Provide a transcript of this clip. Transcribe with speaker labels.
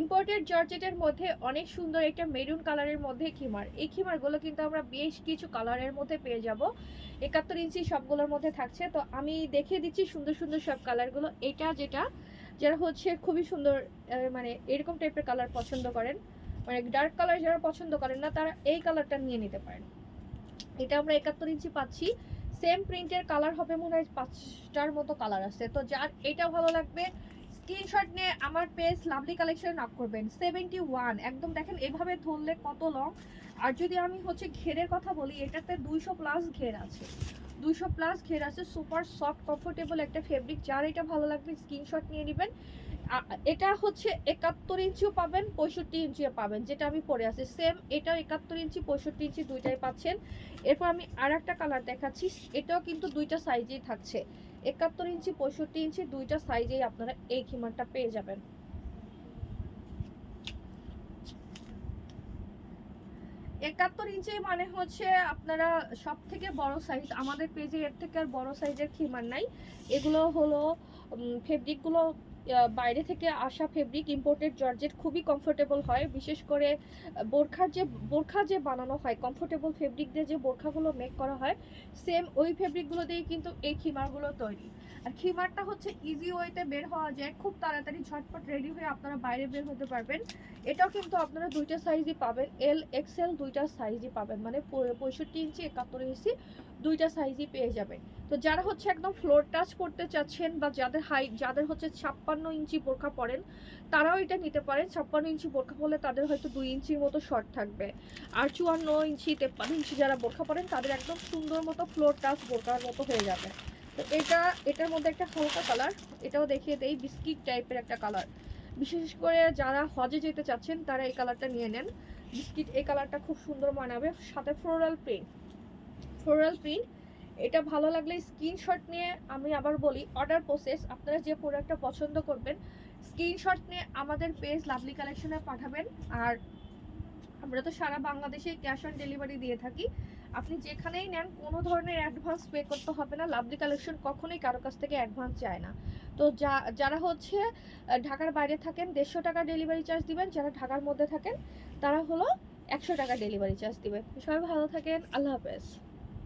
Speaker 1: Imported জর্জেটের মধ্যে অনেক সুন্দর একটা মেরুন কালারের মধ্যে খিমার। এই খিমারগুলো কিন্তু আমরা বেশ কিছু কালারের মধ্যে পেয়ে যাব। একাত্তর ইঞ্চি সবগুলোর মধ্যে থাকছে। তো আমি দেখিয়ে দিচ্ছি সুন্দর সুন্দর সব কালারগুলো এটা যেটা, যারা হচ্ছে খুবই সুন্দর মানে এরকম টাইপের কালার পছন্দ করেন মানে ডার্ক কালার যারা পছন্দ করেন না, তারা এই কালারটা নিয়ে নিতে পারেন। এটা আমরা একাত্তর ইঞ্চি পাচ্ছি। সেম প্রিন্টের কালার হবে মনে হয় পাঁচটার মতো কালার আছে। তো যার, এটা ভালো লাগবে স্ক্রিনশট নিয়ে আমার পেজ লাভলি কালেকশন নক করবেন। সেভেন্টি ওয়ান একদম দেখেন, এভাবে ধরলে কত লং আর যদি আমি হচ্ছে ঘেরের কথা বলি, এটাতে দুইশো প্লাস ঘের আছে। দুইশো প্লাস ঘের আছে সুপার সফট কমফোর্টেবল একটা ফেব্রিক যার এটা ভালো লাগবে স্ক্রিনশট নিয়ে নেবেন। এটা হচ্ছে একাত্তর ইঞ্চিও পাবেন, পঁয়ষট্টি ইঞ্চিও পাবেন, যেটা আমি পরে আছি। সেম এটাও একাত্তর ইঞ্চি, পঁয়ষট্টি ইঞ্চি দুইটাই পাচ্ছেন। এরপর আমি আর একটা কালার দেখাচ্ছি, এটাও কিন্তু দুইটা সাইজেই থাকছে। একাত্তর ইঞ্চি, পঁয়ষট্টি ইঞ্চি, দুইটা সাইজেই আপনারা এই খিমারটা পেয়ে যাবেন। একাত্তর ইঞ্চি মানে হচ্ছে আপনারা সব থেকে বড় সাইজ আমাদের পেজে এর থেকে আর বড় সাইজের খিমার নাই। এগুলো হলো ফেব্রিকগুলো বাইরে থেকে আসা ফেব্রিক ইম্পোর্টেড জর্জেট খুবই কমফোর্টেবল হয়। বিশেষ করে বোরখার যে, বোরখা যে বানানো হয় কমফোর্টেবল ফেব্রিক দিয়ে যে বোরখাগুলো মেক করা হয় সেম ওই ফেব্রিকগুলো দিয়েই কিন্তু এই খিমারগুলো তৈরি। আর খিমারটা হচ্ছে ইজি ওয়েতে বের হওয়া যায়। খুব তাড়াতাড়ি, ঝটপট রেডি হয়ে আপনারা বাইরে বের হতে পারবেন। এটাও কিন্তু আপনারা দুইটা সাইজই পাবেন। এল এক্সেল দুইটা সাইজই পাবেন। মানে পঁয়ষট্টি ইঞ্চি একাত্তর ইঞ্চি দুইটা সাইজই পেয়ে যাবেন। তো যারা হচ্ছে একদম ফ্লোর টাচ করতে চাচ্ছেন বা যাদের হাইট যাদের হচ্ছে ছাপ্পান্ন ইঞ্চি বোরখা পরেন, তারাও এটা নিতে পারেন। ছাপ্পান্ন ইঞ্চি বোরখা পরলে তাদের হয়তো দুই ইঞ্চির মতো শর্ট থাকবে। আর চুয়ান্ন ইঞ্চি, তেপ্পান্ন ইঞ্চি যারা বোরখা পরেন, তাদের একদম সুন্দর মতো ফ্লোর টাচ বোরখার মতো হয়ে যাবে। তো এটা, এটার মধ্যে একটা হালকা কালার এটাও দেখিয়ে দেই বিস্কিট টাইপের একটা কালার বিশেষ করে যারা হজে যেতে চাচ্ছেন, তারা এই কালারটা নিয়ে নেন। বিস্কিট এই কালারটা খুব সুন্দর মানাবে। সাথে ফ্লোরাল প্রিন্ট ফ্লোরাল প্রিন্ট এটা ভালো লাগলে স্ক্রিনশট নিয়ে আমি আবার বলি অর্ডার প্রসেস আপনারা যে প্রোডাক্টটা পছন্দ করবেন স্ক্রিনশট নিয়ে আমাদের পেজ লাভলি কালেকশনে পাঠাবেন। আর আমরা তো সারা বাংলাদেশে ক্যাশ অন ডেলিভারি দিয়ে থাকি। আপনি যেখানেই নেন, কোনো ধরনের অ্যাডভান্স পে করতে হবে না। লাভলি কালেকশন কখনোই কারও কাছ থেকে অ্যাডভান্স চায় না। তো যা, যারা হচ্ছে ঢাকার বাইরে থাকেন, দেড়শো টাকা ডেলিভারি চার্জ দিবেন। যারা ঢাকার মধ্যে থাকেন, তারা হলো একশো টাকা ডেলিভারি চার্জ দিবেন। সবাই ভালো থাকেন। আল্লাহ হাফেজ।